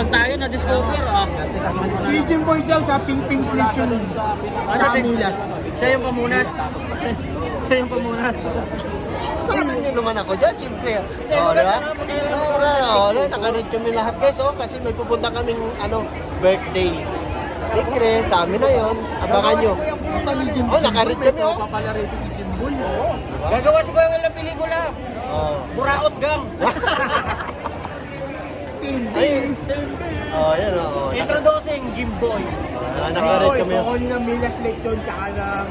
Masipag tayo na discover ah. Si Jimboy daw sa Ping Ping Slit yun. Sa Milas. Siya yung pamunas. Siya yung pamunas. Sama niyo naman ako dyan, siyempre. Oo, di ba? Oo, wala, oo, wala, nakanood kami lahat guys, oh, kasi may pupunta kaming, ano, birthday. Secret, sa amin na yon. Abangan nyo. Oh, nakaread kami, oh. Papala rito si Jimboy. Gagawa si Will ng pelikula. Oo. Buraot gang. Ay, oh, yan, oh. oh. Introducing Jimboy. ah, Nakaread kami. oh. Kukunin ng Milas Lechon tsaka ng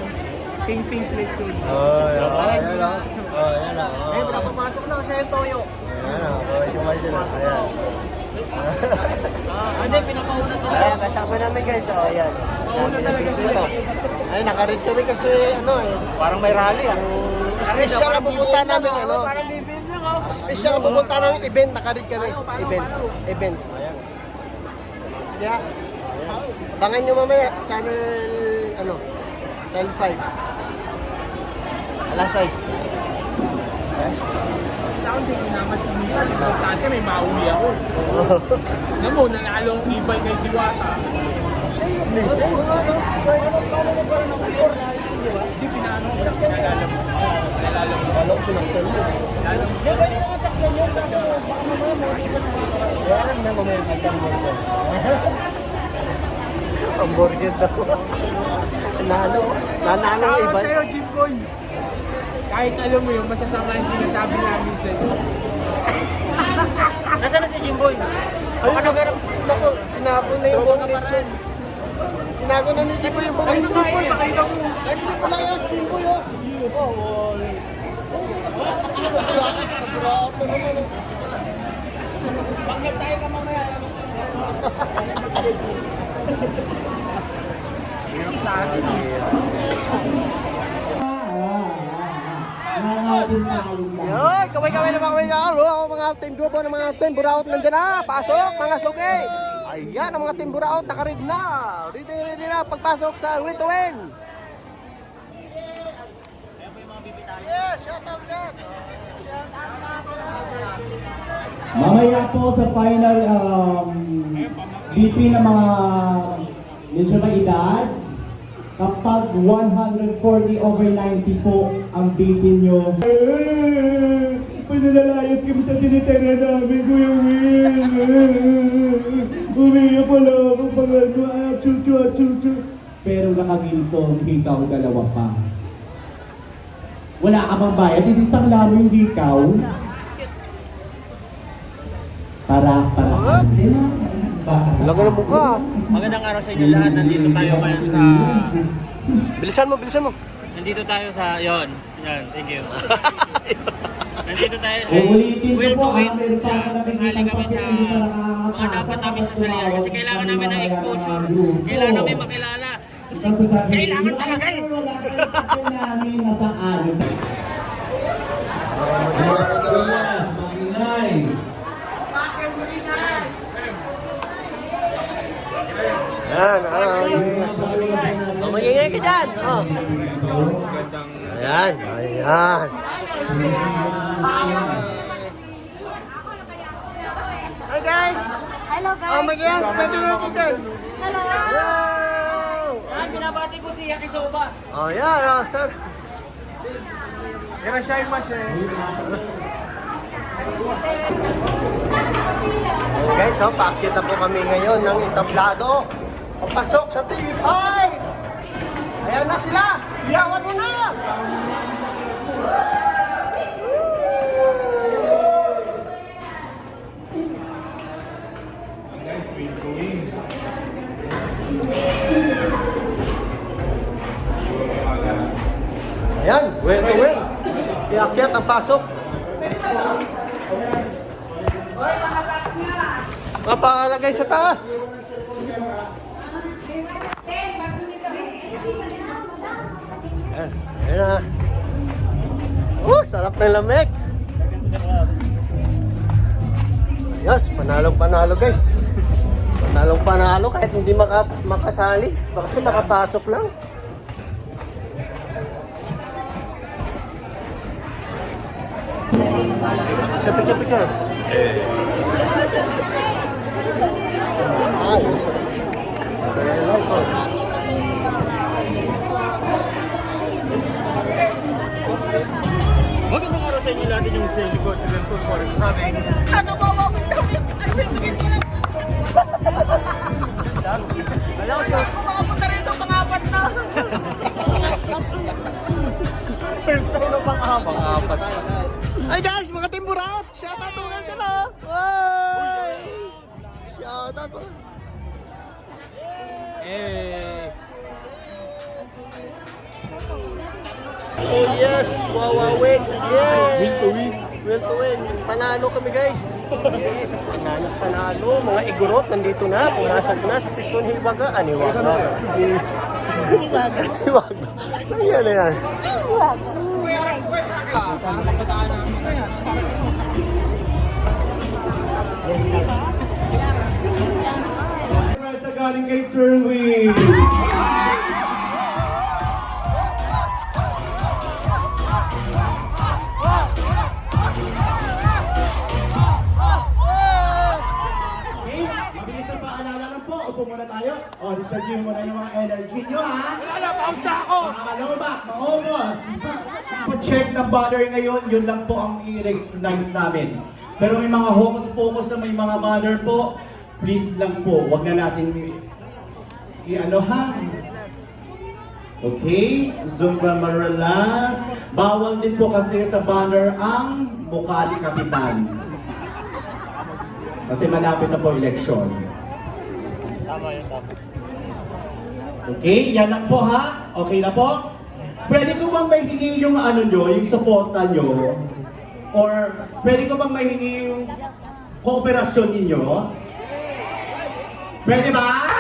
Ping Ping Lechon. Oh, yan, oh, yan, oh. Oh, yan, oh. Eh, bro, papasok na siya yung toyo. Yan, oh. Oh, yun, oh. Ayan. Ah, hindi, pinapauna sila. Ayan, kasama namin guys, oh, ayan. Pauna talaga sila. Ay, nakaread kami kasi, ano, eh. Parang may rally ah. Special ang pupunta namin, ano. Parang Special ang pupunta ng event, nakaread kami. Event. Event. Ayan. Sige ha. Ayan. Abangan nyo mamaya, channel, ano, channel 5. Alas 6. Eh? Sa akin, hindi ko naman si Mika. Importante, may mauwi ako. Alam mo, nanalo ang ibay kay Diwata. Hindi, siya yung ano. Hindi, pinano ko lang. Pinalala mo. Pinalala mo. Kala ko sinaktan mo. Pinalala mo. Hindi, pwede naman sakyan yun. Kaso baka mamaya mo. Kaya lang na mamaya may hamburger. Hamburger daw. Nanalo. Nanalo ang Shoutout iba. sa'yo, Jimboy. Kahit alam mo yun, masasama yung sinasabi namin sa'yo. Nasaan na si Jimboy? Baka nagarap. Naku, tinapon na yung buong lechon. Tinago na ni Jibo yung buong Ay, lechon. Jimboy, makita mo. Ay, hindi pala yung Jibo yun. Hirap sa atin. Yun, kaway-kaway na kaway na ako. mga team grupo ng mga team buraot nandiyan na. Pasok, mga suki. Ayan, ang mga team buraot nakarid na. Ready, ready na pagpasok sa win to win. Yes, shout out dyan. Mamaya po sa final um, BP ng mga medyo may edad, kapag 140 over 90 po ang BP nyo, Pinalalayas kami sa tinitira namin, Kuya Will. Umiyak pala ako pag ano, ah, chuchu, ah, chuchu. Pero nakaginto, ikaw dalawa pa. Wala ka bang bayad? Hindi isang lamo yung ikaw. Para, para. Lagi ng mukha. Magandang araw sa inyo lahat. Nandito tayo ngayon sa... Bilisan mo, bilisan mo. Nandito tayo sa... Yon. Yan, thank you. Nandito tayo sa... Uulitin ko Will to win. Kasali kami sa mga dapat namin sasalihan. Kasi kailangan namin ng exposure. Kailangan namin makilala. Kasi kailangan talaga eh. namin nasa alis. Yan, ah. Oh, magingay ka dyan. Oh. Ayan, ayan. Hi guys! Hello guys. Oh, magingay. Pwede mo dyan. Hello. Wow! Ah, binabati ko si Yakisoba. Oh, yan. Oh, sir. Irashay mas eh. Guys, oh, pakita po kami ngayon ng entablado. Papasok sa TV5! Ayan na sila! Iyawan mo na! Ayan, win to win. Iakyat ang pasok. Mapakalagay sa taas. Ayan, ayan na. Oh, sarap ng lamig. Yes, panalong panalo guys. Panalong panalo kahit hindi maka, makasali. Kasi nakapasok lang. Sa picture picture. Ayos. Very local. Magandang araw sa inyo lahat yung sa likod sa ganito po. Sabi, Ano ba mo? Ay, bibigyan ko makapunta rito, pangapat na. Pang-apat. Ay guys, mga timburat! Shout out to mga ka na! Ay! Shout out to... eh, Oh yes! Wawawin! Yes! Win to win! Win to win! Panalo kami guys! Yes! Panalo, panalo! Mga igurot nandito na! Pumasag na sa Piston Hiwaga! Aniwaga! Hiwaga! Hiwaga! Ayan na yan! Congrats O, reserve nyo muna yung mga energy nyo, ha? wala, pausa ako! Mga malubak, maubos. Pa-check ng banner ngayon, yun lang po ang i-recognize namin. Pero may mga hocus-pocus na may mga banner po, please lang po, wag na natin i-ano ha. Okay, Zumba Maralas. Bawal din po kasi sa banner ang mukha ni Kapitan. Kasi malapit na po eleksyon. Tama yun, tama. Okay, yan lang po ha. Okay na po? Pwede ko bang may hingi yung ano nyo, yung suporta nyo? Or pwede ko bang may hingi yung kooperasyon ninyo? Pwede ba?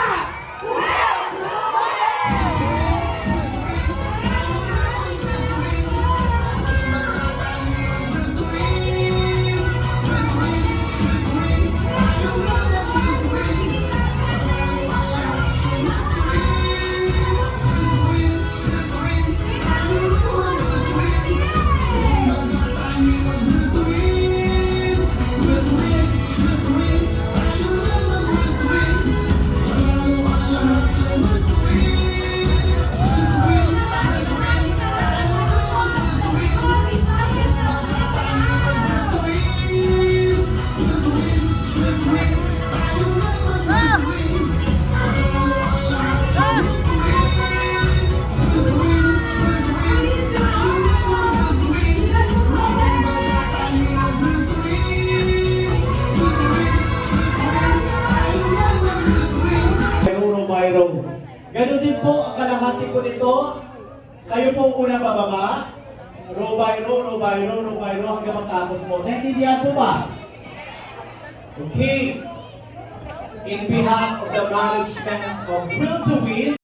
Ko. Kayo po ang unang bababa. Row by row, row by row, row by row hanggang matapos mo. Naintindihan po ba? Okay. In behalf of the management of Will to Win,